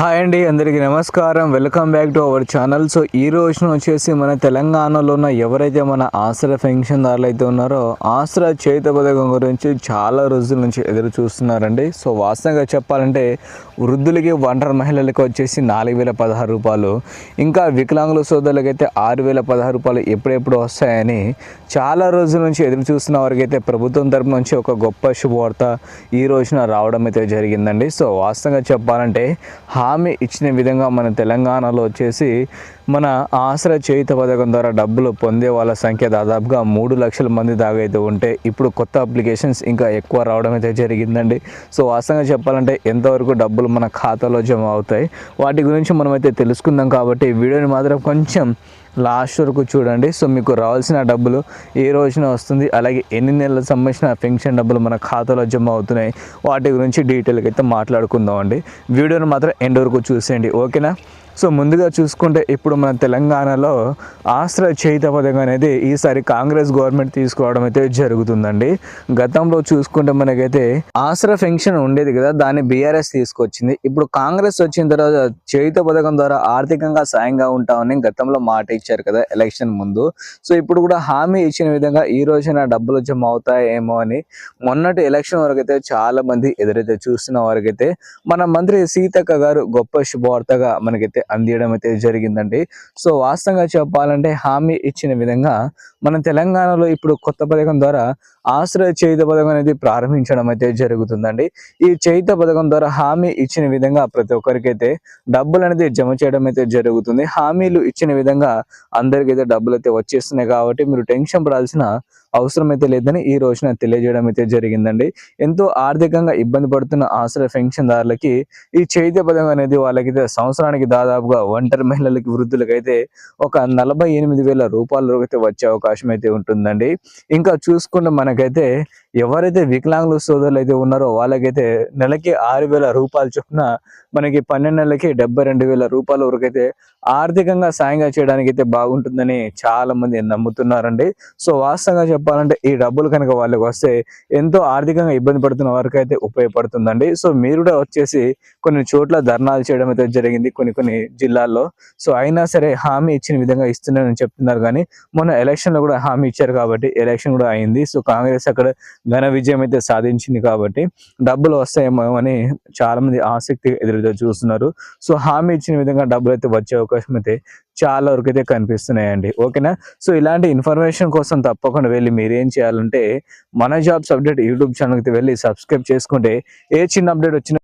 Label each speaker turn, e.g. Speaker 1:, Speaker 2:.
Speaker 1: Hi అండి అందరికీ నమస్కారం. Welcome back to our channel so ఈ రోజున వచ్చేసి మన తెలంగాణలో ఉన్న ఎవరైతే మన ఆసరా పెన్షన్దారులు అయితే ఉన్నారో ఆసరా చేత పథకం గురించి చాలా రోజుల నుంచి ఎదురు చూస్తున్నారండి. సో వాస్తవంగా చెప్పాలంటే వృద్ధులకి ఒంటరి మహిళలకి వచ్చేసి నాలుగు వేల పదహారు రూపాయలు ఇంకా వికలాంగుల సోదరులకి అయితే ఆరు వేల పదహారు రూపాయలు ఎప్పుడెప్పుడు వస్తాయని చాలా రోజుల నుంచి ఎదురు చూస్తున్న వారికి అయితే ప్రభుత్వం తరపు నుంచి ఒక గొప్ప శుభవార్త ఈ రోజున రావడం అయితే జరిగిందండి. సో వాస్తవంగా చెప్పాలంటే హామీ ఇచ్చిన విధంగా మన తెలంగాణలో వచ్చేసి మన ఆశ్రయ చేయుత పథకం ద్వారా డబ్బులు పొందే వాళ్ళ సంఖ్య దాదాపుగా మూడు లక్షల మంది దాగైతే ఉంటే ఇప్పుడు కొత్త అప్లికేషన్స్ ఇంకా ఎక్కువ రావడం అయితే జరిగిందండి. సో వాస్తవంగా చెప్పాలంటే ఎంతవరకు డబ్బులు మన ఖాతాలో జమ అవుతాయి? వాటి గురించి మనమైతే తెలుసుకుందాం కాబట్టి వీడియోని మాత్రం కొంచెం లాస్ట్ వరకు చూడండి. సో మీకు రావాల్సిన డబ్బులు ఏ రోజున వస్తుంది? అలాగే ఎన్ని నెలలకు సంబంధించిన పెన్షన్ డబ్బులు మన ఖాతాలో జమ అవుతున్నాయి? వాటి గురించి డీటెయిల్గా అయితే మాట్లాడుకుందాం అండి వీడియోని మాత్రం ఎండ్ వరకు చూసేయండి. ఓకేనా? సో ముందుగా చూసుకుంటే ఇప్పుడు మన తెలంగాణలో ఆశ్రయ చేయుత పథకం అనేది ఈసారి కాంగ్రెస్ గవర్నమెంట్ తీసుకోవడం అయితే జరుగుతుందండి. గతంలో చూసుకుంటే మనకైతే ఆశ్రయ పెన్షన్ ఉండేది కదా దాన్ని బీఆర్ఎస్ తీసుకొచ్చింది. ఇప్పుడు కాంగ్రెస్ వచ్చిన తర్వాత చేయుత పథకం ద్వారా ఆర్థికంగా సాయంగా ఉంటామని గతంలో మాట ఇచ్చారు కదా ఎలక్షన్ ముందు. సో ఇప్పుడు కూడా హామీ ఇచ్చిన విధంగా ఈ రోజున డబ్బులు జమ అవుతాయేమో అని మొన్నటి ఎలక్షన్ వరకు అయితే చాలా మంది ఎదురైతే చూస్తున్న వారికైతే మన మంత్రి సీతక్క గారు గొప్ప శుభవార్తగా మనకైతే అందియడం అయితే జరిగిందండి. సో వాస్తవంగా చెప్పాలంటే హామీ ఇచ్చిన విధంగా మన తెలంగాణలో ఇప్పుడు కొత్త పథకం ద్వారా ఆశ్రయ చేయుత పథకం అనేది ప్రారంభించడం అయితే జరుగుతుందండి. ఈ చేయుత పథకం ద్వారా హామీ ఇచ్చిన విధంగా ప్రతి ఒక్కరికైతే డబ్బులు అనేది జమ చేయడం అయితే జరుగుతుంది. హామీలు ఇచ్చిన విధంగా అందరికైతే డబ్బులు అయితే వచ్చేస్తున్నాయి కాబట్టి మీరు టెన్షన్ పడాల్సిన అవసరం అయితే లేదని ఈ రోజున తెలియజేయడం అయితే జరిగిందండి. ఎంతో ఆర్థికంగా ఇబ్బంది పడుతున్న ఆశ్రయ పెన్షన్దారులకి ఈ చైత్య పథకం అనేది వాళ్ళకైతే సంవత్సరానికి దాదాపుగా ఒంటరి మహిళలకి వృద్ధులకైతే ఒక నలభై ఎనిమిది వేల రూపాయల అయితే వచ్చే అవకాశం అయితే ఉంటుందండి. ఇంకా చూసుకుంటే మనకైతే ఎవరైతే వికలాంగుల సోదరులు అయితే ఉన్నారో వాళ్ళకైతే నెలకి ఆరు వేల రూపాయలు చొప్పున మనకి పన్నెండు నెలలకి డెబ్బై రెండు వేల రూపాయల వరకు అయితే ఆర్థికంగా సాయంగా చేయడానికి అయితే బాగుంటుందని చాలా మంది నమ్ముతున్నారండి. సో వాస్తవంగా చెప్పాలంటే ఈ డబ్బులు కనుక వాళ్ళకి వస్తే ఎంతో ఆర్థికంగా ఇబ్బంది పడుతున్న వారికి అయితే ఉపయోగపడుతుందండి. సో మీరు కూడా వచ్చేసి కొన్ని చోట్ల ధర్నాలు చేయడం అయితే జరిగింది కొన్ని కొన్ని జిల్లాల్లో. సో అయినా సరే హామీ ఇచ్చిన విధంగా ఇస్తున్నారని చెప్తున్నారు కానీ మొన్న ఎలక్షన్లో కూడా హామీ ఇచ్చారు కాబట్టి ఎలక్షన్ కూడా అయింది. సో కాంగ్రెస్ అక్కడ ఘన విజయం అయితే సాధించింది కాబట్టి డబ్బులు వస్తాయేమో అని చాలా మంది ఆసక్తి ఎదురుగా చూస్తున్నారు. సో హామీ ఇచ్చిన విధంగా డబ్బులు అయితే వచ్చే అవకాశం అయితే చాలా వరకు అయితే కనిపిస్తున్నాయండి. ఓకేనా? సో ఇలాంటి ఇన్ఫర్మేషన్ కోసం తప్పకుండా వెళ్ళి మీరేం చేయాలంటే మన జాబ్స్ అప్డేట్ యూట్యూబ్ ఛానల్కి వెళ్ళి సబ్స్క్రైబ్ చేసుకుంటే ఏ చిన్న అప్డేట్ వచ్చినా